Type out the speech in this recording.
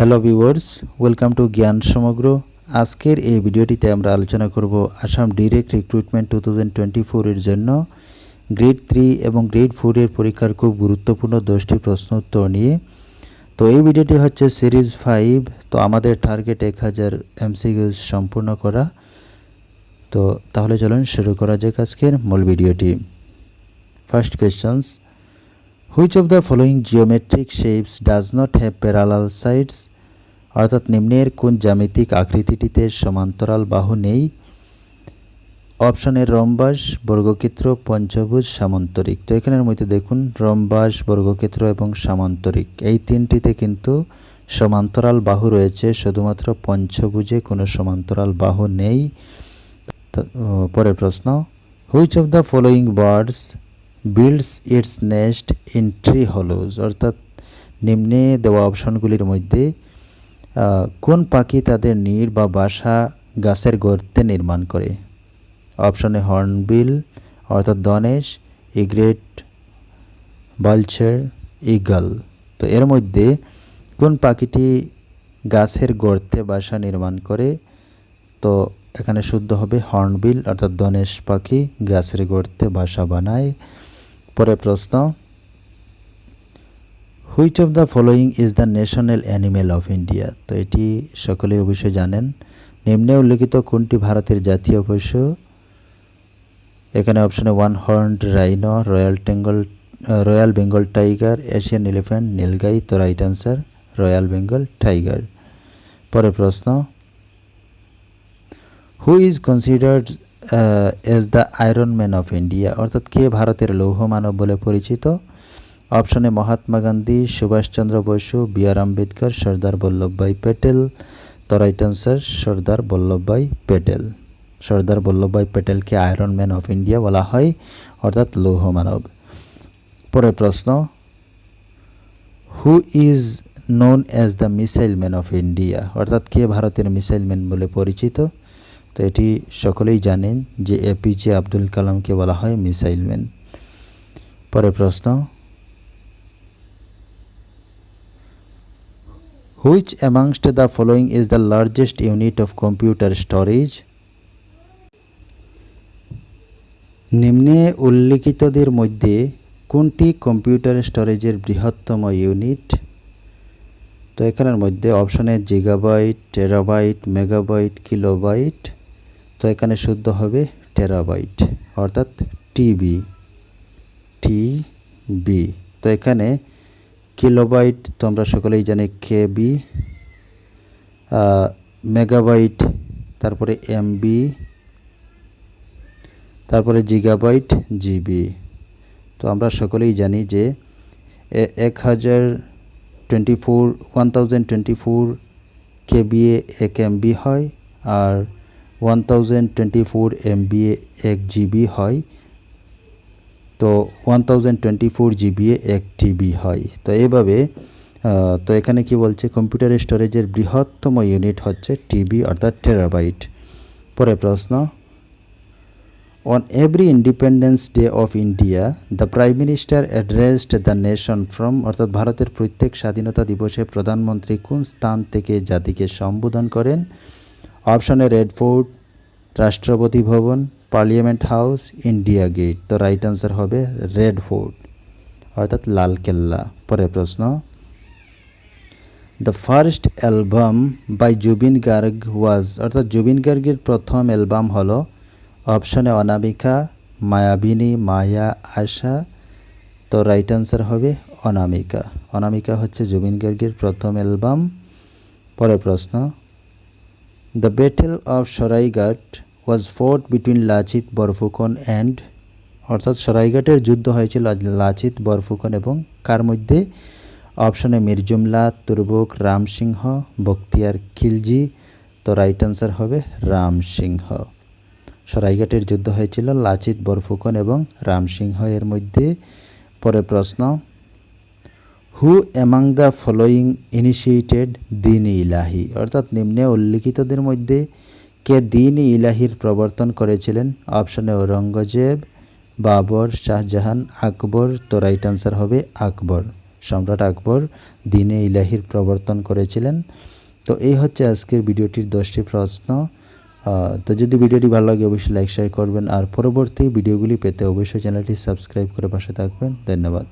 Hello viewers, welcome to জ্ঞান সমগ্র। আজকের এই ভিডিওটিতে আমরা আলোচনা করব Assam direct recruitment two thousand twenty ফোরের জন্য। গ্রেড থ্রি এবং গ্রেড ফোরের পরীক্ষার খুব গুরুত্বপূর্ণ দশটি প্রশ্ন উত্তর নিয়ে। তো এই ভিডিওটি হচ্ছে সিরিজ ফাইভ। তো আমাদের টার্গেট এক হাজার এমসিকিউজ সম্পূর্ণ করা। তো তাহলে চলুন শুরু করা যাক আজকের মূল ভিডিওটি। First questions which of the following geometric shapes does not have parallel sides অর্থাৎ নিম্নের কোন জ্যামিতিক আকৃতিটিতে সমান্তরাল বাহু নেই? অপশনের রম্বাস, বর্গক্ষেত্র, পঞ্চভুজ, সামান্তরিক। তো এখানের মধ্যে দেখুন, রম্বাস, বর্গক্ষেত্র এবং সামান্তরিক। এই তিনটিতে কিন্তু সমান্তরাল বাহু রয়েছে, শুধুমাত্র পঞ্চভুজে কোনো সমান্তরাল বাহু নেই। পরের প্রশ্ন। Which of the following birds builds its nest in tree hollows অর্থাৎ নিম্নে দেওয়া অপশনগুলির মধ্যে কোন পাখি তাদের নীড় বা বাসা গাছের গর্তে নির্মাণ করে? অপশনে হর্নবিল, অর্থাৎ দনেশ ইগ্রেট বালচার ইগল। তো এর মধ্যে কোন পাখিটি গাছের গর্তে বাসা নির্মাণ করে? তো এখানে শুদ্ধ হবে হর্নবিল, অর্থাৎ দনেশ পাখি গাছের গর্তে বাসা বানায়। পরে প্রশ্ন which of the following is the national animal of India তো এটি সকলে অবশ্যই জানেন। নিম্নে উল্লেখিত কোনটি ভারতের জাতীয় পশু? এখানে অপশনে one horned rhino royal টেঙ্গল royal Bengal tiger Asian elephant nilgai তো right answer royal Bengal tiger পরের প্রশ্ন who is considered as the iron man of India অর্থাৎ কে ভারতের লৌহ মানব বলে পরিচিত? অপশনে মহাত্মা গান্ধী সুভাষচন্দ্র বসু, বি আর আম্বেদকর, সর্দার বল্লভভাই প্যাটেল। তো রাইট অ্যান্সার সর্দার বল্লভভাই প্যাটেল। সর্দার বল্লভভাই প্যাটেলকে আয়রন ম্যান অফ ইন্ডিয়া বলা হয়, অর্থাৎ লৌহ মানব। পরের প্রশ্ন who is known as the missile man of India অর্থাৎ কে ভারতের মিসাইল ম্যান বলে পরিচিত? তো এটি সকলেই জানেন যে এপিজে আব্দুল কালামকে বলা হয় মিসাইল ম্যান। পরের প্রশ্ন which amongst the following is the largest unit of computer storage নিম্নে উল্লিখিতদের মধ্যে কোনটি কম্পিউটার স্টোরেজের বৃহত্তম ইউনিট তো এখানের মধ্যে অপশনে জিগাবাইট টেরাবাইট মেগাবাইট কিলোবাইট তো এখানে শুদ্ধ হবে টেরাবাইট অর্থাৎ টিবি টিবি তো এখানে কিলোবাইট তো আমরা সকলেই জানি কেবি মেগাবাইট তারপরে এমবি তারপরে জিগাবাইট জিবি তো আমরা সকলেই জানি যে এক হাজার twenty four one thousand twenty four kVA এক এমবি হয়, আর ওয়ান থাউজেন্ড টোয়েন্টি ফোর এমবিএ এক জিবি হয়। তো ওয়ান থাউজেন্ড টোয়েন্টি ফোর জিবিএ এক টিবি হয়। তো এইভাবে আহ, তো এখানে কি বলছে? কম্পিউটার স্টোরেজের বৃহত্তম ইউনিট হচ্ছে টিবি অর্থাৎ টেরাবাইট পরে প্রশ্ন On every Independence Day of India, the Prime Minister addressed the nation from অর্থাৎ ভারতের প্রত্যেক স্বাধীনতা দিবসে প্রধানমন্ত্রী কোন স্থান থেকে জাতিকে সম্বোধন করেন? অপশনে red fort, Rashtrapati Bhavan, parliament house, India gate. তো রাইট আনসার হবে রেড ফোর্ট, অর্থাৎ লাল কেল্লা। পরের প্রশ্ন the first album by Zubeen Garg was অর্থাৎ জুবিন গার্গের প্রথম অ্যালবাম হলো অপশনে অনামিকা, মায়াবিনী, মায়া, আশা। তো রাইট আনসার হবে অনামিকা। অনামিকা হচ্ছে জুবিন গার্গের প্রথম অ্যালবাম পরের প্রশ্ন the battle of Saraighat was fought between Lachit Borphukan and অর্থাৎ সরাইঘাটের যুদ্ধ হয়েছিল লাচিত বরফুকন এবং কার মধ্যে? অপশনে মির্জুমলা তুর্বুক রামসিংহ বখতিয়ার খিলজি তো রাইট আনসার হবে রামসিংহ সরাইঘাটের যুদ্ধ হয়েছিল লাচিত বরফুকন এবং রামসিংহ এর মধ্যে। পরে প্রশ্ন who among the following initiated Din Ilahi অর্থাৎ নিম্নে উল্লিখিতদের মধ্যে কে দিন ইলাহির প্রবর্তন করেছিলেন? অপশনে ঔরঙ্গজেব বাবর শাহজাহান আকবর তো রাইট আনসার হবে আকবর সম্রাট আকবর দিনে ইলাহির প্রবর্তন করেছিলেন। তো এই হচ্ছে আজকের ভিডিওটির দশটি প্রশ্ন। তো যদি ভিডিওটি ভালো লাগে অবশ্যই লাইক শেয়ার করবেন। আর পরবর্তী ভিডিওগুলি পেতে অবশ্যই চ্যানেলটি সাবস্ক্রাইব করে পাশে থাকবেন। ধন্যবাদ।